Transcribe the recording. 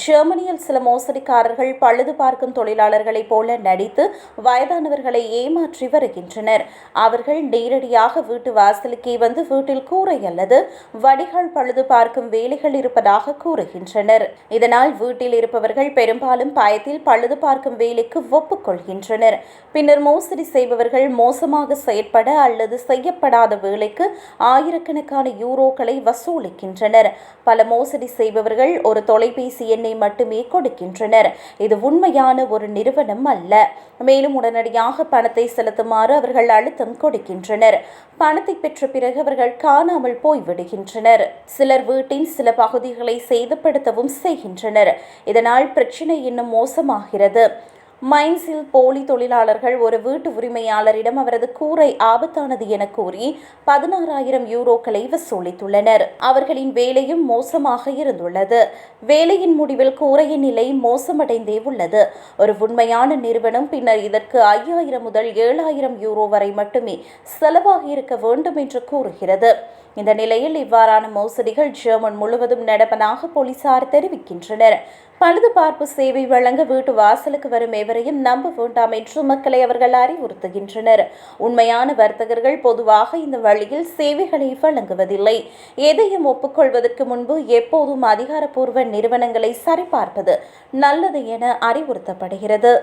ஜெர்மனியில் சில மோசடிக்காரர்கள் பழுது பார்க்கும் தொழிலாளர்களைப் போல நடித்து வயதானவர்களை ஏமாற்றி வருகின்றனர். அவர்கள் நேரடியாக வீட்டு வாசலுக்கே வந்து வீட்டில் கூரை அல்லது வடிகால் பழுது பார்க்கும் வேலைகள் இருப்பதாக கூறுகின்றனர். இதனால் வீட்டில் இருப்பவர்கள் பெரும்பாலும் பயத்தில் பழுது பார்க்கும் வேலைக்கு ஒப்புக்கொள்கின்றனர். பின்னர் மோசடி செய்பவர்கள் மோசமாக செயற்பட அல்லது செய்யப்படாத வேலைக்கு ஆயிரக்கணக்கான யூரோக்களை வசூலிக்கின்றனர். பல மோசடி செய்பவர்கள் ஒரு தொலைபேசி எண்ணை மட்டுமே கொடுக்கின்றனர். இது உண்மையான ஒரு நிறுவனம் அல்ல. மேலும் உடனடியாக பணத்தை செலுத்துமாறு அவர்கள் அழுத்தம் கொடுக்கின்றனர். பணத்தை பெற்ற பிறகு அவர்கள் காணாமல் போய்விடுகின்றனர். சிலர் வீட்டின் சில பகுதிகளை சேதப்படுத்தவும் செய்கின்றனர். இதனால் பிரச்சினை இன்னும் மோசமாகிறது. மைன்ஸில் போலி தொழிலாளர்கள் ஒரு வீட்டு உரிமையாளரிடம் அவரது கூரை ஆபத்தானது என கூறி பதினாறாயிரம் யூரோக்களை வசூலித்துள்ளனர். அவர்களின் வேலையும் மோசமாக இருந்துள்ளது. வேலையின் முடிவில் கூரையின் நிலை மோசமடைந்தே உள்ளது. ஒரு உண்மையான நிறுவனம் பின்னர் இதற்கு ஐயாயிரம் முதல் ஏழாயிரம் யூரோ வரை மட்டுமே செலவாகி இருக்க வேண்டும் என்று கூறுகிறது. இந்த நிலையில் இவ்வாறான மோசடிகள் ஜெர்மன் முழுவதும் நடப்பதாக போலீசார் தெரிவிக்கின்றனர். பழுது பார்ப்பு சேவை வழங்க வீட்டு வாசலுக்கு வரும் எவரையும் நம்ப வேண்டாம் என்று மக்களை அவர்கள் அறிவுறுத்துகின்றனர். உண்மையான வர்த்தகர்கள் பொதுவாக இந்த வழியில் சேவைகளை வழங்குவதில்லை. எதையும் ஒப்புக்கொள்வதற்கு முன்பு எப்போதும் அதிகாரப்பூர்வ நிறுவனங்களை சரிபார்ப்பது நல்லது என அறிவுறுத்தப்படுகிறது.